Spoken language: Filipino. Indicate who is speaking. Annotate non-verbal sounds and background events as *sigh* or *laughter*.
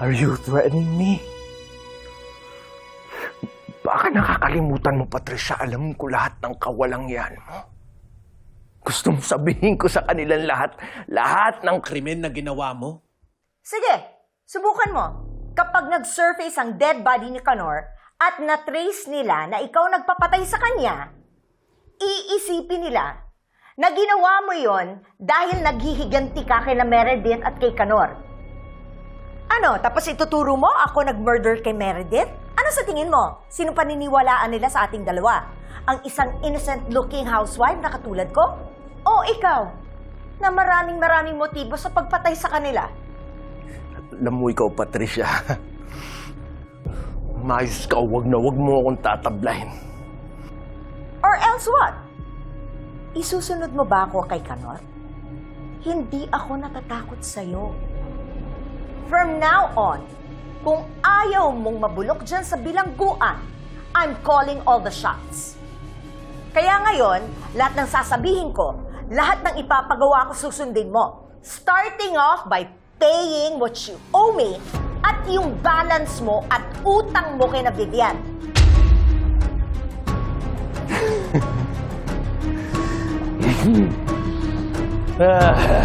Speaker 1: Are you threatening me? Baka nakakalimutan mo, Patricia. Alam ko lahat ng kawalang yan mo. Gusto mo sabihin ko sa kanilang lahat, lahat ng
Speaker 2: Krimen na ginawa mo?
Speaker 3: Sige, subukan mo. Kapag nag-surface ang dead body ni Kanor at na-trace nila na ikaw nagpapatay sa kanya, iisipin nila na ginawa mo yon dahil naghihiganti ka kay na Meredith at kay Kanor. Ano, tapos ituturo mo ako nag-murder kay Meredith? Ano sa tingin mo? Sino paniniwalaan nila sa ating dalawa? Ang isang innocent-looking housewife na katulad ko? O ikaw, na maraming maraming motibo sa pagpatay sa kanila?
Speaker 1: Alam mo ikaw, Patricia. Mayos ka, wag na wag mo akong tatablahin.
Speaker 3: Or else what? Isusunod mo ba ako kay Kanor? Hindi ako natatakot sa'yo. From now on, kung ayaw mong mabulok dyan sa bilangguan, I'm calling all the shots. Kaya ngayon, lahat ng sasabihin ko, lahat ng ipapagawa ko susundin mo. Starting off by paying what you owe me at yung balance mo at utang mo kay na Vivian. *laughs*
Speaker 1: Ah,